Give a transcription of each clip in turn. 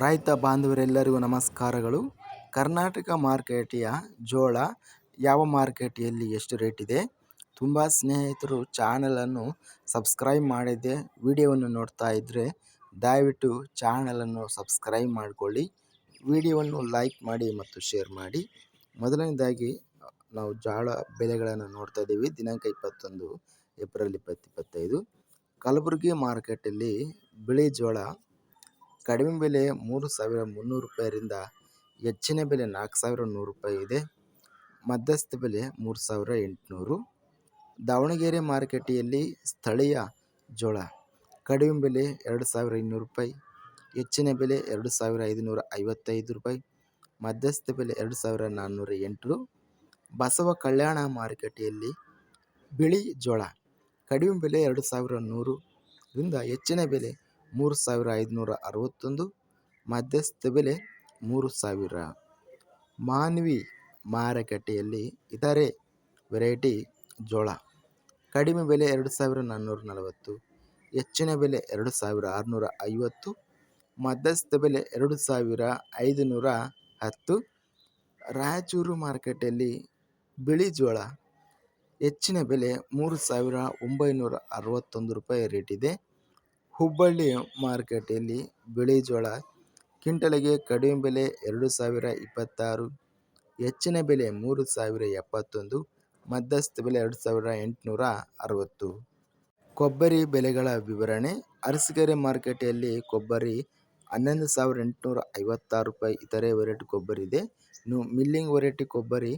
ರೈತ ಬಾಂಧವರೆಲ್ಲರಿಗೂ ನಮಸ್ಕಾರಗಳು. ಕರ್ನಾಟಕ ಮಾರ್ಕೆಟಿಯ ಜೋಳ ಯಾವ ಮಾರ್ಕೆಟಿಯಲ್ಲಿ ಎಷ್ಟು ರೇಟ್ ಇದೆ? ತುಂಬ ಸ್ನೇಹಿತರು ಚಾನಲನ್ನು ಸಬ್ಸ್ಕ್ರೈಬ್ ಮಾಡಿದ್ದೆ ವಿಡಿಯೋವನ್ನು ನೋಡ್ತಾ ಇದ್ದರೆ ದಯವಿಟ್ಟು ಚಾನಲನ್ನು ಸಬ್ಸ್ಕ್ರೈಬ್ ಮಾಡಿಕೊಳ್ಳಿ. ವಿಡಿಯೋವನ್ನು ಲೈಕ್ ಮಾಡಿ ಮತ್ತು ಶೇರ್ ಮಾಡಿ. ಮೊದಲನೇದಾಗಿ ನಾವು ಜೋಳ ಬೆಲೆಗಳನ್ನು ನೋಡ್ತಾ ಇದ್ದೀವಿ. ದಿನಾಂಕ ಇಪ್ಪತ್ತೊಂದು ಏಪ್ರಿಲ್ ಇಪ್ಪತ್ತು ಇಪ್ಪತ್ತೈದು. ಕಲಬುರಗಿ ಮಾರ್ಕೆಟಲ್ಲಿ ಬಿಳಿ ಜೋಳ ಕಡಿಮೆ ಬೆಲೆ ಮೂರು ಸಾವಿರ ಮುನ್ನೂರು ರೂಪಾಯಿರಿಂದ ಹೆಚ್ಚಿನ ಬೆಲೆ ನಾಲ್ಕು ಸಾವಿರ ನೂರು ರೂಪಾಯಿ ಇದೆ. ಮಧ್ಯಸ್ಥ ಬೆಲೆ ಮೂರು ಸಾವಿರ ಎಂಟುನೂರು. ದಾವಣಗೆರೆ ಮಾರುಕಟ್ಟೆಯಲ್ಲಿ ಸ್ಥಳೀಯ ಜೋಳ ಕಡಿಮೆ ಬೆಲೆ ಎರಡು ಸಾವಿರ ಇನ್ನೂರು ರೂಪಾಯಿ, ಹೆಚ್ಚಿನ ಬೆಲೆ ಎರಡು ಸಾವಿರ ಐದುನೂರ ಐವತ್ತೈದು ರೂಪಾಯಿ, ಮಧ್ಯಸ್ಥ ಬೆಲೆ ಎರಡು ಸಾವಿರ ನಾನ್ನೂರ ಎಂಟು. ಬಸವ ಕಲ್ಯಾಣ ಮಾರುಕಟ್ಟೆಯಲ್ಲಿ ಬಿಳಿ ಜೋಳ ಕಡಿಮೆ ಬೆಲೆ ಎರಡು ಸಾವಿರ ನೂರರಿಂದ ಹೆಚ್ಚಿನ ಬೆಲೆ ಮೂರು ಸಾವಿರ ಐದುನೂರ ಅರವತ್ತೊಂದು, ಮಧ್ಯಸ್ಥ ಬೆಲೆ ಮೂರು ಸಾವಿರ. ಮಾನ್ವಿ ಮಾರುಕಟ್ಟೆಯಲ್ಲಿ ಇತರೆ ವೆರೈಟಿ ಜೋಳ. ಕಡಿಮೆ ಬೆಲೆ ಎರಡು ಸಾವಿರ ನಾನ್ನೂರ ನಲವತ್ತು, ಹೆಚ್ಚಿನ ಬೆಲೆ ಎರಡು ಸಾವಿರ ಆರುನೂರ ಐವತ್ತು, ಮಧ್ಯಸ್ಥ ಬೆಲೆ ಎರಡು ಸಾವಿರ ಐದುನೂರ ಹತ್ತು. ರಾಯಚೂರು ಮಾರುಕಟ್ಟೆಯಲ್ಲಿ ಬಿಳಿ ಜೋಳ, ಹೆಚ್ಚಿನ ಬೆಲೆ ಮೂರು ಸಾವಿರ ಒಂಬೈನೂರ ಅರವತ್ತೊಂದು ರೂಪಾಯಿ ರೇಟಿದೆ ಹುಬ್ಬಳ್ಳಿ ಮಾರುಕಟ್ಟೆಯಲ್ಲಿ ಬಿಳಿ ಜೋಳ ಕ್ವಿಂಟಲಿಗೆ ಕಡಿಮೆ ಬೆಲೆ ಎರಡು ಸಾವಿರ ಇಪ್ಪತ್ತಾರು, ಹೆಚ್ಚಿನ ಬೆಲೆ ಮೂರು ಸಾವಿರ ಎಪ್ಪತ್ತೊಂದು, ಮಧ್ಯಸ್ಥ ಬೆಲೆ ಎರಡು ಸಾವಿರ ಎಂಟುನೂರ ಅರವತ್ತು. ಕೊಬ್ಬರಿ ಬೆಲೆಗಳ ವಿವರಣೆ, ಅರಸೀಕೆರೆ ಮಾರುಕಟ್ಟೆಯಲ್ಲಿ ಕೊಬ್ಬರಿ ಹನ್ನೊಂದು ಸಾವಿರ ಎಂಟುನೂರ ಐವತ್ತಾರು ರೂಪಾಯಿ ಇತರೆ ವೆರೈಟಿ ಕೊಬ್ಬರಿ ಇದೆ. ಇನ್ನು ಮಿಲ್ಲಿಂಗ್ ವೆರೈಟಿ ಕೊಬ್ಬರಿ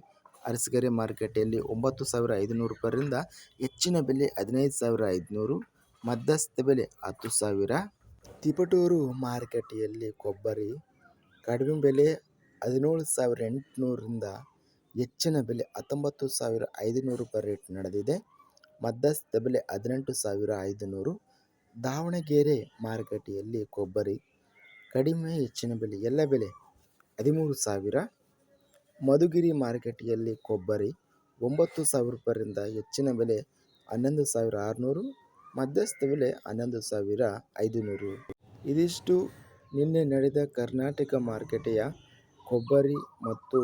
ಅರಸೀಕೆರೆ ಮಾರುಕಟ್ಟೆಯಲ್ಲಿ ಒಂಬತ್ತು ಸಾವಿರ ಐದುನೂರು ರೂಪಾಯಿಂದ ಹೆಚ್ಚಿನ ಬೆಲೆ ಹದಿನೈದು ಸಾವಿರ ಐದುನೂರು ಮಧ್ಯಸ್ಥ ಬೆಲೆ ಹತ್ತು ಸಾವಿರ. ತಿಪಟೂರು ಮಾರುಕಟ್ಟೆಯಲ್ಲಿ ಕೊಬ್ಬರಿ ಕಡಿಮೆ ಬೆಲೆ ಹದಿನೇಳು ಸಾವಿರ ಎಂಟುನೂರರಿಂದ ಹೆಚ್ಚಿನ ಬೆಲೆ ಹತ್ತೊಂಬತ್ತು ಸಾವಿರ ಐದುನೂರು ರೂಪಾಯಿ ರೇಟ್ ನಡೆದಿದೆ. ಮಧ್ಯಸ್ಥ ಬೆಲೆ ಹದಿನೆಂಟು ಸಾವಿರ ಐದುನೂರು. ದಾವಣಗೆರೆ ಮಾರುಕಟ್ಟೆಯಲ್ಲಿ ಕೊಬ್ಬರಿ ಕಡಿಮೆ ಹೆಚ್ಚಿನ ಬೆಲೆ ಎಲ್ಲ ಬೆಲೆ ಹದಿಮೂರು ಸಾವಿರ. ಮಧುಗಿರಿ ಮಾರುಕಟ್ಟೆಯಲ್ಲಿ ಕೊಬ್ಬರಿ ಒಂಬತ್ತು ಸಾವಿರ ರೂಪಾಯಿಂದ ಹೆಚ್ಚಿನ ಬೆಲೆ ಹನ್ನೊಂದು ಸಾವಿರ ಆರುನೂರು. ಮಧ್ಯಸ್ಥ ಬೆಲೆ ಹನ್ನೊಂದು ಸಾವಿರ ಐದುನೂರು. ಇದಿಷ್ಟು ನಿನ್ನೆ ನಡೆದ ಕರ್ನಾಟಕ ಮಾರುಕಟ್ಟೆಯ ಕೊಬ್ಬರಿ ಮತ್ತು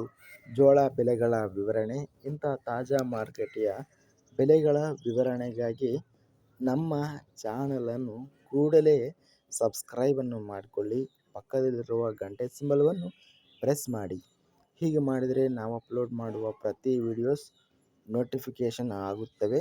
ಜೋಳ ಬೆಲೆಗಳ ವಿವರಣೆ. ಇಂಥ ತಾಜಾ ಮಾರುಕಟ್ಟೆಯ ಬೆಲೆಗಳ ವಿವರಣೆಗಾಗಿ ನಮ್ಮ ಚಾನಲನ್ನು ಕೂಡಲೇ ಸಬ್ಸ್ಕ್ರೈಬನ್ನು ಮಾಡಿಕೊಳ್ಳಿ. ಪಕ್ಕದಲ್ಲಿರುವ ಗಂಟೆ ಸಿಂಬಲವನ್ನು ಪ್ರೆಸ್ ಮಾಡಿ. ಹೀಗೆ ಮಾಡಿದರೆ ನಾವು ಅಪ್ಲೋಡ್ ಮಾಡುವ ಪ್ರತಿ ವಿಡಿಯೋಸ್ ನೋಟಿಫಿಕೇಷನ್ ಆಗುತ್ತವೆ.